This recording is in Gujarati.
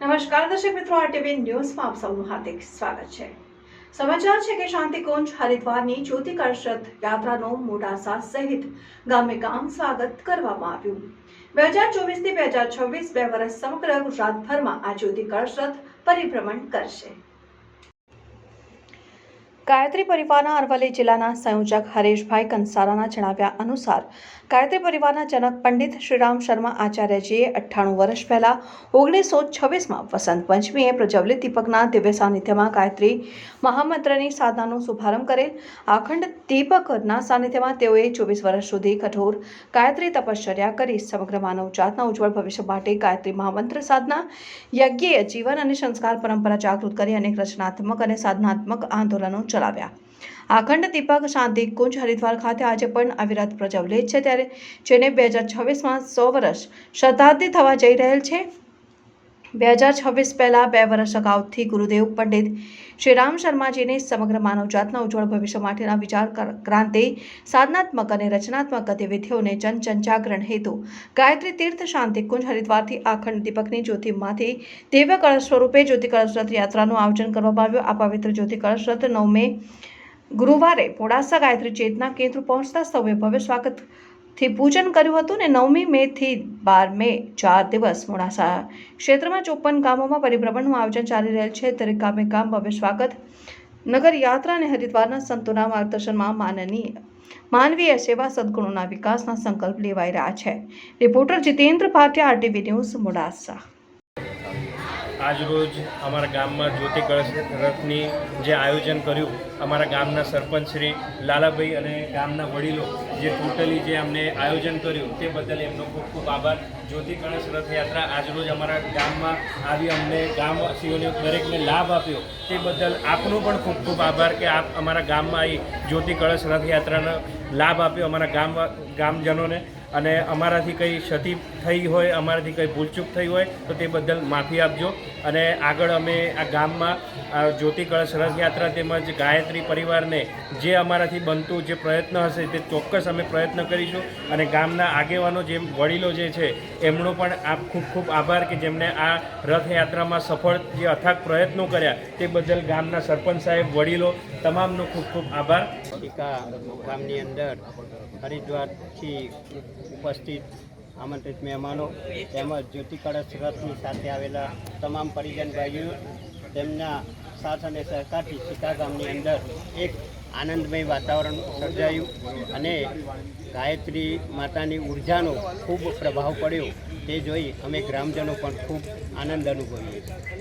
નમસ્કાર દર્શક મિત્રો આરટીવી ન્યૂઝમાં આપ સૌનું હાર્દિક સ્વાગત છે. સમાચાર છે કે શાંતિકુંજ, હરિદ્વારની જ્યોતિ કળશરથ યાત્રાનો મોડાસા સહિત ગામે ગામ સ્વાગત કરવામાં આવ્યું. બે હજાર ચોવીસથી બે હજાર છવ્વીસ બે વર્ષ સમગ્ર ગુજરાતભરમાં આ જ્યોતિ કળશરથ પરિભ્રમણ કરશે. ગાયત્રી પરિવારના અરવલ્લી જિલ્લાના સંયોજક હરેશભાઈ કંસારાના જણાવ્યા અનુસાર, ગાયત્રી પરિવારના જનક પંડિત શ્રીરામ શર્મા આચાર્યજીએ અઠ્ઠાણું વર્ષ પહેલાં ઓગણીસો છવ્વીસમાં વસંત પંચમીએ પ્રજ્વલિત દીપકના દિવ્ય સાનિધ્યમાં ગાયત્રી મહામંત્રની સાધનાનો શુભારંભ કરેલ. અખંડ દીપકના સાનિધ્યમાં તેઓએ ચોવીસ વર્ષ સુધી કઠોર ગાયત્રી તપશ્ચર્યા કરી. સમગ્ર માનવજાતના ઉજ્જવળ ભવિષ્ય માટે ગાયત્રી મહામંત્ર સાધના યજ્ઞીય જીવન અને સંસ્કાર પરંપરા જાગૃત કરી અનેક રચનાત્મક અને સાધનાત્મક આંદોલનો ચલાવ્યા. આખંડ દીપક શાંતિ કુંજ હરિદ્વાર ખાતે આજે પણ અવિરત લે છે ત્યારે, જેને બે હજાર છવ્વીસમાં સો વર્ષ શતાબ્દી થવા જઈ રહેલ છે. બે હજાર છવ્વીસ પહેલાં બે વર્ષ અગાઉથી ગુરુદેવ પંડિત શ્રીરામ શર્માજીને સમગ્ર માનવજાતના ઉજ્જવળ ભવિષ્ય માટેના વિચાર ક્રાંતિ, સાધનાત્મક અને રચનાત્મક ગતિવિધિઓને જન હેતુ. ગાયત્રી તીર્થ શાંતિકુંજ હરિદ્વારથી આખંડ દીપકની જ્યોતિમાંથી દિવ્ય કળશ સ્વરૂપે જ્યોતિ કળશ રથ યાત્રાનું આયોજન કરવામાં આવ્યું. આ પવિત્ર જ્યોતિ કળશ રથ નવમે ગુરુવારે મોડાસા ગાયત્રી ચેતના કેન્દ્ર પહોંચતા સૌએ ભવ્ય સ્વાગતથી પૂજન કર્યું હતું ને નવમી મે થી બાર મે ચાર દિવસ મોડાસા ક્ષેત્રમાં ચોપન ગામોમાં પરિભ્રમણનું આયોજન ચાલી રહેલ છે. દરેક ગામે ગામ ભવ્ય સ્વાગત. નગર યાત્રા અને હરિદ્વારના સંતોના માર્ગદર્શનમાં માનનીય, માનવીય સેવા સદગુણોના વિકાસના સંકલ્પ લેવાઈ રહ્યા છે. Reporter Jitendra Bhatia, RTV news Modasa. આજરોજ અમારા ગામમાં જ્યોતિ કળશ રથની જે આયોજન કર્યું, અમારા ગામના સરપંચ શ્રી લાલાભાઈ અને ગામના વડીલો જે ટોટલી જે અમને આયોજન કર્યું તે બદલ એમનો ખૂબ ખૂબ આભાર. જ્યોતિ કળશ રથયાત્રા આજરોજ અમારા ગામમાં આવી અમને ગામવાસીઓને દરેકને લાભ આપ્યો તે બદલ આપનો પણ ખૂબ ખૂબ આભાર કે આપ અમારા ગામમાં આવી જ્યોતિ કળશ રથયાત્રાનો લાભ આપ્યો અમારા ગામ ગામજનોને. અને અમારાથી કંઈ ક્ષતિ થઈ હોય, અમારાથી કંઈ ભૂલચૂક થઈ હોય, તો તે બદલ માફી આપજો. અને આગળ અમે આ ગામમાં, આ જ્યોતિ કળશ રથયાત્રા તેમજ ગાયત્રી પરિવારને જે અમારાથી બનતું જે પ્રયત્ન હશે તે ચોક્કસ અમે પ્રયત્ન કરીશું. અને ગામના આગેવાનો જે વડીલો જે છે, એમનો પણ આપ ખૂબ ખૂબ આભાર કે જેમણે આ રથયાત્રામાં સફળ જે અથાગ પ્રયત્નો કર્યા તે બદલ ગામના સરપંચ સાહેબ, વડીલો તમામનો ખૂબ ખૂબ આભાર. ગામની અંદર હરિદ્વારથી ઉપસ્થિત આમંત્રિત મહેમાનો તેમજ જ્યોતિ કળશ રથની સાથે આવેલા તમામ પરિજન ભાઈઓ, તેમના સાથ અને સહકારથી ટીકા ગામની અંદર એક આનંદમય વાતાવરણ સર્જાયું અને ગાયત્રી માતાની ઉર્જાનો ખૂબ પ્રભાવ પડ્યો. તે જોઈ અમે ગ્રામજનો પણ ખૂબ આનંદ અનુભવીએ છીએ.